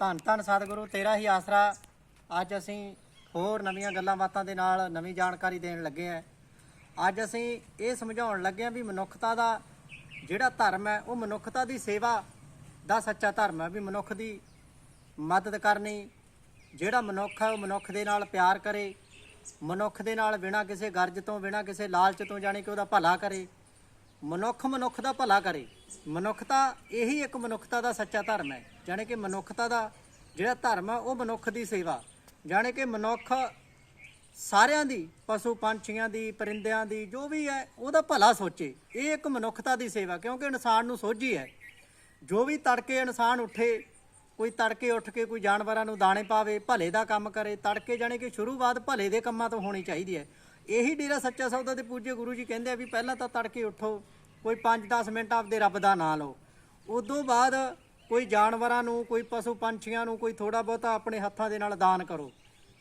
ਧੰਨ ਧੰਨ ਸਤਿਗੁਰੂ, ਤੇਰਾ ਹੀ ਆਸਰਾ। ਅੱਜ ਅਸੀਂ ਹੋਰ ਨਵੀਆਂ ਗੱਲਾਂ ਬਾਤਾਂ ਦੇ ਨਾਲ ਨਵੀਂ ਜਾਣਕਾਰੀ ਦੇਣ ਲੱਗੇ ਆ। ਅੱਜ ਅਸੀਂ ਇਹ ਸਮਝਾਉਣ ਲੱਗੇ ਆ ਵੀ ਮਨੁੱਖਤਾ ਦਾ ਜਿਹੜਾ ਧਰਮ ਹੈ, ਉਹ ਮਨੁੱਖਤਾ ਦੀ ਸੇਵਾ ਦਾ ਸੱਚਾ ਧਰਮ ਹੈ, ਵੀ ਮਨੁੱਖ ਦੀ ਮਦਦ ਕਰਨੀ, ਜਿਹੜਾ ਮਨੁੱਖ ਹੈ, ਉਹ ਮਨੁੱਖ ਦੇ ਨਾਲ ਪਿਆਰ ਕਰੇ, ਮਨੁੱਖ ਦੇ ਨਾਲ ਬਿਨਾਂ ਕਿਸੇ ਗਰਜ ਤੋਂ, ਬਿਨਾਂ ਕਿਸੇ ਲਾਲਚ ਤੋਂ, ਜਾਣੀ ਕਿ ਉਹਦਾ ਭਲਾ ਕਰੇ। ਮਨੁੱਖ ਮਨੁੱਖ ਦਾ ਭਲਾ ਕਰੇ। ਮਨੁੱਖਤਾ ਇਹੀ ਇੱਕ ਮਨੁੱਖਤਾ ਦਾ ਸੱਚਾ ਧਰਮ ਹੈ। ਜਾਣੀ ਕਿ ਮਨੁੱਖਤਾ ਦਾ ਜਿਹੜਾ ਧਰਮ ਹੈ ਉਹ ਮਨੁੱਖ ਦੀ ਸੇਵਾ। ਜਾਣੀ ਕਿ ਮਨੁੱਖ ਸਾਰਿਆਂ ਦੀ, ਪਸ਼ੂ ਪੰਛੀਆਂ ਦੀ, ਪਰਿੰਦਿਆਂ ਦੀ, ਜੋ ਵੀ ਹੈ, ਉਹਦਾ ਭਲਾ ਸੋਚੇ। ਇਹ ਇੱਕ ਮਨੁੱਖਤਾ ਦੀ ਸੇਵਾ, ਕਿਉਂਕਿ ਇਨਸਾਨ ਨੂੰ ਸੋਝੀ ਹੈ। ਜੋ ਵੀ ਤੜਕੇ ਇਨਸਾਨ ਉੱਠੇ, ਕੋਈ ਤੜਕੇ ਉੱਠ ਕੇ ਕੋਈ ਜਾਨਵਰਾਂ ਨੂੰ ਦਾਣੇ ਪਾਵੇ, ਭਲੇ ਦਾ ਕੰਮ ਕਰੇ, ਤੜਕੇ ਜਾਣੀ ਕਿ ਸ਼ੁਰੂਆਤ ਭਲੇ ਦੇ ਕੰਮਾਂ ਤੋਂ ਹੋਣੀ ਚਾਹੀਦੀ ਹੈ। ਇਹੀ ਡੇਰਾ ਸੱਚਾ ਸੌਦਾ ਦੇ ਪੂਜੇ ਗੁਰੂ ਜੀ ਕਹਿੰਦੇ ਆ ਵੀ ਪਹਿਲਾਂ ਤਾਂ ਤੜਕੇ ਉੱਠੋ, ਕੋਈ 5-10 ਮਿੰਟ ਆਪਦੇ ਰੱਬ ਦਾ ਨਾਮ ਲਓ। ਉਦੋਂ ਬਾਅਦ ਕੋਈ ਜਾਨਵਰਾਂ ਨੂੰ, ਕੋਈ ਪਸ਼ੂ ਪੰਛੀਆਂ ਨੂੰ ਕੋਈ ਥੋੜਾ ਬਹੁਤਾ ਆਪਣੇ ਹੱਥਾਂ ਦੇ ਨਾਲ ਦਾਨ ਕਰੋ।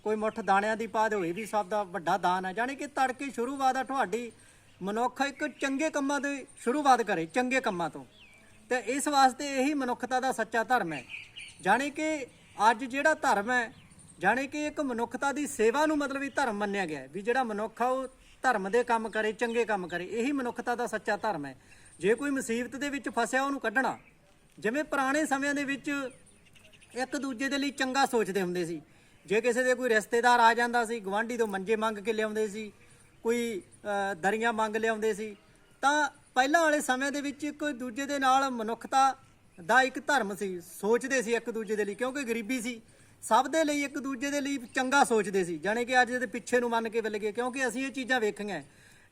ਕੋਈ ਮੁੱਠ ਦਾਣਿਆਂ ਦੀ ਪਾ ਦਿਓ, ਇਹ ਵੀ ਸਭ ਦਾ ਵੱਡਾ ਦਾਨ ਹੈ ਜਾਣੀ ਕਿ ਤੜਕੇ ਸ਼ੁਰੂਆਤ ਆ ਤੁਹਾਡੀ, ਮਨੁੱਖ ਇੱਕ ਚੰਗੇ ਕੰਮਾਂ ਦੀ ਸ਼ੁਰੂਆਤ ਕਰੇ, ਚੰਗੇ ਕੰਮਾਂ ਤੋਂ। ਤੇ ਇਸ ਵਾਸਤੇ ਇਹੀ ਮਨੁੱਖਤਾ ਦਾ ਸੱਚਾ ਧਰਮ ਹੈ। ਜਾਣੀ ਕਿ ਅੱਜ ਜਿਹੜਾ ਧਰਮ ਹੈ ਜਾਣੀ ਕਿ ਇੱਕ ਮਨੁੱਖਤਾ ਦੀ ਸੇਵਾ ਨੂੰ ਮਤਲਬ ਇਹ ਧਰਮ ਮੰਨਿਆ ਗਿਆ ਵੀ ਜਿਹੜਾ ਮਨੁੱਖ ਆ ਉਹ ਧਰਮ ਦੇ ਕੰਮ ਕਰੇ, ਚੰਗੇ ਕੰਮ ਕਰੇ, ਇਹੀ ਮਨੁੱਖਤਾ ਦਾ ਸੱਚਾ ਧਰਮ ਹੈ। ਜੇ ਕੋਈ ਮੁਸੀਬਤ ਦੇ ਵਿੱਚ ਫਸਿਆ ਉਹਨੂੰ ਕੱਢਣਾ, ਜਿਵੇਂ ਪੁਰਾਣੇ ਸਮਿਆਂ ਦੇ ਵਿੱਚ ਇੱਕ ਦੂਜੇ ਦੇ ਲਈ ਚੰਗਾ ਸੋਚਦੇ ਹੁੰਦੇ ਸੀ। ਜੇ ਕਿਸੇ ਦੇ ਕੋਈ ਰਿਸ਼ਤੇਦਾਰ ਆ ਜਾਂਦਾ ਸੀ ਗਵਾਂਢੀ ਤੋਂ ਮੰਜੇ ਮੰਗ ਕੇ ਲਿਆਉਂਦੇ ਸੀ, ਕੋਈ ਦਰੀਆਂ ਮੰਗ ਲਿਆਉਂਦੇ ਸੀ, ਤਾਂ ਪਹਿਲਾਂ ਵਾਲੇ ਸਮੇਂ ਦੇ ਵਿੱਚ ਇੱਕ ਦੂਜੇ ਦੇ ਨਾਲ ਮਨੁੱਖਤਾ ਦਾ ਇੱਕ ਧਰਮ ਸੀ, ਸੋਚਦੇ ਸੀ ਇੱਕ ਦੂਜੇ ਦੇ ਲਈ, ਕਿਉਂਕਿ ਗਰੀਬੀ ਸੀ। ਸਭ ਦੇ ਲਈ ਇੱਕ ਦੂਜੇ ਦੇ ਲਈ ਚੰਗਾ ਸੋਚਦੇ ਸੀ। ਜਾਣੀ ਕਿ ਅੱਜ ਦੇ ਪਿੱਛੇ ਨੂੰ ਮੰਨ ਕੇ ਵੱਲ ਗਏ ਕਿਉਂਕਿ ਅਸੀਂ ਇਹ ਚੀਜ਼ਾਂ ਵੇਖੀਆਂ।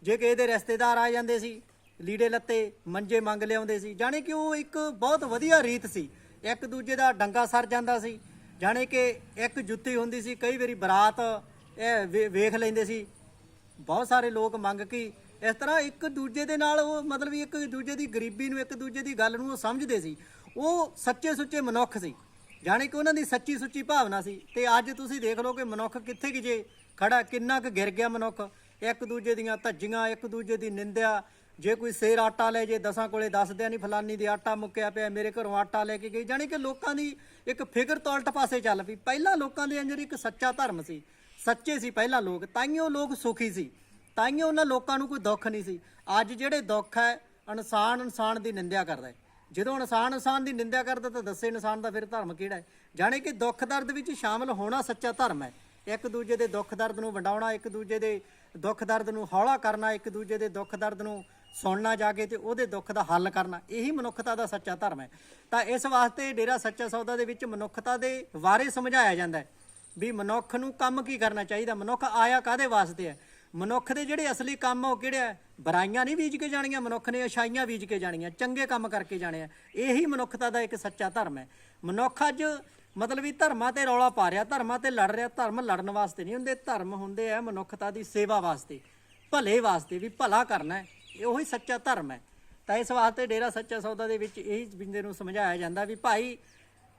ਜੇ ਕਿਸੇ ਦੇ ਰਿਸ਼ਤੇਦਾਰ ਆ ਜਾਂਦੇ ਸੀ, ਲੀੜੇ ਲੱਤੇ, ਮੰਜੇ ਮੰਗ ਲਿਆਉਂਦੇ ਸੀ, ਜਾਣੀ ਕਿ ਉਹ ਇੱਕ ਬਹੁਤ ਵਧੀਆ ਰੀਤ ਸੀ। ਇੱਕ ਦੂਜੇ ਦਾ ਡੰਗਾ ਸਰ ਜਾਂਦਾ ਸੀ। ਜਾਣੀ ਕਿ ਇੱਕ ਜੁੱਤੀ ਹੁੰਦੀ ਸੀ, ਕਈ ਵਾਰੀ ਬਰਾਤ ਇਹ ਵੇ- ਵੇਖ ਲੈਂਦੇ ਸੀ। ਬਹੁਤ ਸਾਰੇ ਲੋਕ ਮੰਗ ਕੇ ਇਸ ਤਰ੍ਹਾਂ ਇੱਕ ਦੂਜੇ ਦੇ ਨਾਲ ਉਹ ਮਤਲਬ ਇੱਕ ਦੂਜੇ ਦੀ ਗਰੀਬੀ ਨੂੰ, ਇੱਕ ਦੂਜੇ ਦੀ ਗੱਲ ਨੂੰ ਉਹ ਸਮਝਦੇ ਸੀ। ਉਹ ਸੱਚੇ ਸੁੱਚੇ ਮਨੁੱਖ ਸੀ। ਜਾਣੀ ਕਿ ਉਹਨਾਂ ਦੀ ਸੱਚੀ ਸੁੱਚੀ ਭਾਵਨਾ ਸੀ। ਤੇ ਅੱਜ ਤੁਸੀਂ ਦੇਖ ਲਓ ਕਿ ਮਨੁੱਖ ਕਿੱਥੇ ਕਿ ਜੇ ਖੜਾ, ਕਿੰਨਾ ਕੁ ਗਿਰ ਗਿਆ ਮਨੁੱਖ। ਇੱਕ ਦੂਜੇ ਦੀਆਂ ਧੱਜੀਆਂ, ਇੱਕ ਦੂਜੇ ਦੀ ਨਿੰਦਿਆ। ਜੇ ਕੋਈ ਸੇਰ ਆਟਾ ਲੈ ਜੇ, ਦਸਾਂ ਕੋਲੇ ਦੱਸਦਿਆਂ ਨਹੀਂ ਫਲਾਨੀ ਦੀ ਆਟਾ ਮੁੱਕਿਆ ਪਿਆ, ਮੇਰੇ ਘਰੋਂ ਆਟਾ ਲੈ ਕੇ ਗਈ। ਜਾਣੀ ਕਿ ਲੋਕਾਂ ਦੀ ਇੱਕ ਫਿਕਰ ਤੋਂ ਉਲਟ ਪਾਸੇ ਚੱਲ ਪਈ। ਪਹਿਲਾਂ ਲੋਕਾਂ ਦੇ ਅੰਦਰ ਇੱਕ ਸੱਚਾ ਧਰਮ ਸੀ। ਸੱਚੇ ਸੀ ਪਹਿਲਾਂ ਲੋਕ ਤਾਈਓ ਲੋਕ ਸੁਖੀ ਸੀ। ਤਾਈਓ ਉਹਨਾਂ ਲੋਕਾਂ ਨੂੰ ਕੋਈ ਦੁੱਖ ਨਹੀਂ ਸੀ। ਅੱਜ ਜਿਹੜੇ ਦੁੱਖ ਹੈ, ਇਨਸਾਨ ਇਨਸਾਨ ਦੀ ਨਿੰਦਿਆ ਕਰਦਾ ਹੈ। ਜਦੋਂ ਇਨਸਾਨ ਇਨਸਾਨ ਦੀ ਨਿੰਦਿਆ ਕਰਦਾ ਤਾਂ ਦੱਸੇ ਇਨਸਾਨ ਦਾ ਫਿਰ ਧਰਮ ਕਿਹੜਾ ਹੈ? ਜਾਣੇ ਕਿ ਦੁੱਖ ਦਰਦ ਵਿੱਚ ਸ਼ਾਮਲ ਹੋਣਾ ਸੱਚਾ ਧਰਮ ਹੈ। ਇੱਕ ਦੂਜੇ ਦੇ ਦੁੱਖ ਦਰਦ ਨੂੰ ਵੰਡਾਉਣਾ, ਇੱਕ ਦੂਜੇ ਦੇ ਦੁੱਖ ਦਰਦ ਨੂੰ ਹੌਲਾ ਕਰਨਾ, ਇੱਕ ਦੂਜੇ ਦੇ ਦੁੱਖ ਦਰਦ ਨੂੰ ਸੁਣਨਾ ਜਾ ਕੇ ਤੇ ਉਹਦੇ ਦੁੱਖ ਦਾ ਹੱਲ ਕਰਨਾ, ਇਹੀ ਮਨੁੱਖਤਾ ਦਾ ਸੱਚਾ ਧਰਮ ਹੈ। ਤਾਂ ਇਸ ਵਾਸਤੇ ਡੇਰਾ ਸੱਚਾ ਸੌਦਾ ਦੇ ਵਿੱਚ ਮਨੁੱਖਤਾ ਦੇ ਬਾਰੇ ਸਮਝਾਇਆ ਜਾਂਦਾ ਹੈ ਵੀ ਮਨੁੱਖ ਨੂੰ ਕੰਮ ਕੀ ਕਰਨਾ ਚਾਹੀਦਾ? ਮਨੁੱਖ ਆਇਆ ਕਾਦੇ ਵਾਸਤੇ ਹੈ? ਮਨੁੱਖ ਦੇ ਜਿਹੜੇ ਅਸਲੀ ਕੰਮ ਆ ਉਹ ਕਿਹੜੇ ਆ? ਬੁਰਾਈਆਂ ਨਹੀਂ ਬੀਜ ਕੇ ਜਾਣੀਆਂ, ਮਨੁੱਖ ਨੇ ਅਛਾਈਆਂ ਬੀਜ ਕੇ ਜਾਣੀਆਂ, ਚੰਗੇ ਕੰਮ ਕਰਕੇ ਜਾਣੇ ਆ। ਇਹੀ ਮਨੁੱਖਤਾ ਦਾ ਇੱਕ ਸੱਚਾ ਧਰਮ ਹੈ। ਮਨੁੱਖ ਅੱਜ ਮਤਲਬ ਵੀ ਧਰਮਾਂ ਤੇ ਰੌਲਾ ਪਾ ਰਿਹਾ, ਧਰਮਾਂ ਤੇ ਲੜ ਰਿਹਾ, ਧਰਮ ਲੜਨ ਵਾਸਤੇ ਨਹੀਂ ਹੁੰਦੇ, ਧਰਮ ਹੁੰਦੇ ਆ ਮਨੁੱਖਤਾ ਦੀ ਸੇਵਾ ਵਾਸਤੇ, ਭਲੇ ਵਾਸਤੇ ਵੀ ਭਲਾ ਕਰਨਾ ਹੈ। ਇਹ ਉਹੀ ਸੱਚਾ ਧਰਮ ਹੈ। ਤਾਂ ਇਸ ਵਾਸਤੇ ਡੇਰਾ ਸੱਚਾ ਸੌਦਾ ਦੇ ਵਿੱਚ ਇਹੀ ਬਿੰਦੇ ਨੂੰ ਸਮਝਾਇਆ ਜਾਂਦਾ ਵੀ ਭਾਈ,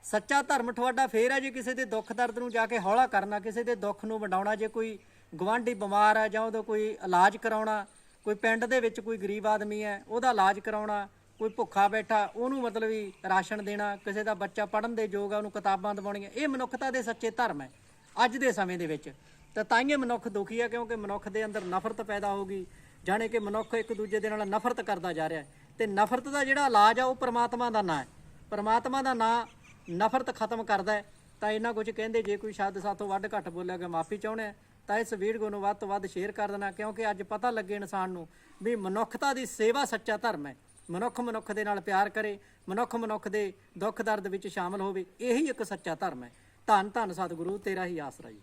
ਸੱਚਾ ਧਰਮ ਤੁਹਾਡਾ ਫੇਰ ਹੈ ਜੇ ਕਿਸੇ ਦੇ ਦੁੱਖ ਦਰਦ ਨੂੰ ਜਾ ਕੇ ਹੌਲਾ ਕਰਨਾ, ਕਿਸੇ ਦੇ ਦੁੱਖ ਨੂੰ ਵੰਡਾਉਣਾ, ਜੇ ਕੋਈ ਗਵਾਂਢੀ ਬਿਮਾਰ ਹੈ ਜਾਂ ਉਹਦਾ ਕੋਈ ਇਲਾਜ ਕਰਾਉਣਾ, ਕੋਈ ਪਿੰਡ ਦੇ ਵਿੱਚ ਕੋਈ ਗਰੀਬ ਆਦਮੀ ਹੈ, ਉਹਦਾ ਇਲਾਜ ਕਰਾਉਣਾ, ਕੋਈ ਭੁੱਖਾ ਬੈਠਾ, ਉਹਨੂੰ ਮਤਲਬ ਵੀ ਰਾਸ਼ਨ ਦੇਣਾ, ਕਿਸੇ ਦਾ ਬੱਚਾ ਪੜਨ ਦੇ ਯੋਗ ਆ, ਉਹਨੂੰ ਕਿਤਾਬਾਂ ਦਿਵਾਉਣੀਆਂ, ਇਹ ਮਨੁੱਖਤਾ ਦੇ ਸੱਚੇ ਧਰਮ ਹੈ ਅੱਜ ਦੇ ਸਮੇਂ ਦੇ ਵਿੱਚ। ਤਾਂ ਤਾਂਹੀਏ ਮਨੁੱਖ ਦੁਖੀ ਹੈ ਕਿਉਂਕਿ ਮਨੁੱਖ ਦੇ ਅੰਦਰ ਨਫ਼ਰਤ ਪੈਦਾ ਹੋ ਗਈ, ਜਾਣੇ ਕਿ ਮਨੁੱਖ ਇੱਕ ਦੂਜੇ ਦੇ ਨਾਲ ਨਫ਼ਰਤ ਕਰਦਾ ਜਾ ਰਿਹਾ ਹੈ। ਤੇ ਨਫ਼ਰਤ ਦਾ ਜਿਹੜਾ ਇਲਾਜ ਆ, ਉਹ ਪ੍ਰਮਾਤਮਾ ਦਾ ਨਾਂ ਹੈ। ਪ੍ਰਮਾਤਮਾ ਦਾ ਨਾਂ ਨਫ਼ਰਤ ਖਤਮ ਕਰਦਾ ਹੈ। ਤਾਂ ਇਹਨਾਂ ਕੁਝ ਕਹਿੰਦੇ, ਜੇ ਕੋਈ ਸ਼ਬਦ ਸਾਥੋਂ ਵੱਧ ਘੱਟ ਬੋਲਿਆ ਗਿਆ ਮਾਫੀ ਚਾਹੁੰਦੇ ਆ ਤਾਂ ਇਸ ਵੀਡੀਓ ਨੂੰ ਵੱਧ ਤੋਂ ਵੱਧ ਸ਼ੇਅਰ ਕਰ ਦੇਣਾ, ਕਿਉਂਕਿ ਅੱਜ ਪਤਾ ਲੱਗੇ ਇਨਸਾਨ ਨੂੰ ਵੀ ਮਨੁੱਖਤਾ ਦੀ ਸੇਵਾ ਸੱਚਾ ਧਰਮ ਹੈ। ਮਨੁੱਖ ਮਨੁੱਖ ਦੇ ਨਾਲ ਪਿਆਰ ਕਰੇ, ਮਨੁੱਖ ਮਨੁੱਖ ਦੇ ਦੁੱਖ ਦਰਦ ਵਿੱਚ ਸ਼ਾਮਲ ਹੋਵੇ, ਇਹੀ ਇੱਕ ਸੱਚਾ ਧਰਮ ਹੈ। ਧੰਨ ਧੰਨ ਸਤਿਗੁਰੂ, ਤੇਰਾ ਹੀ ਆਸਰਾ ਜੀ।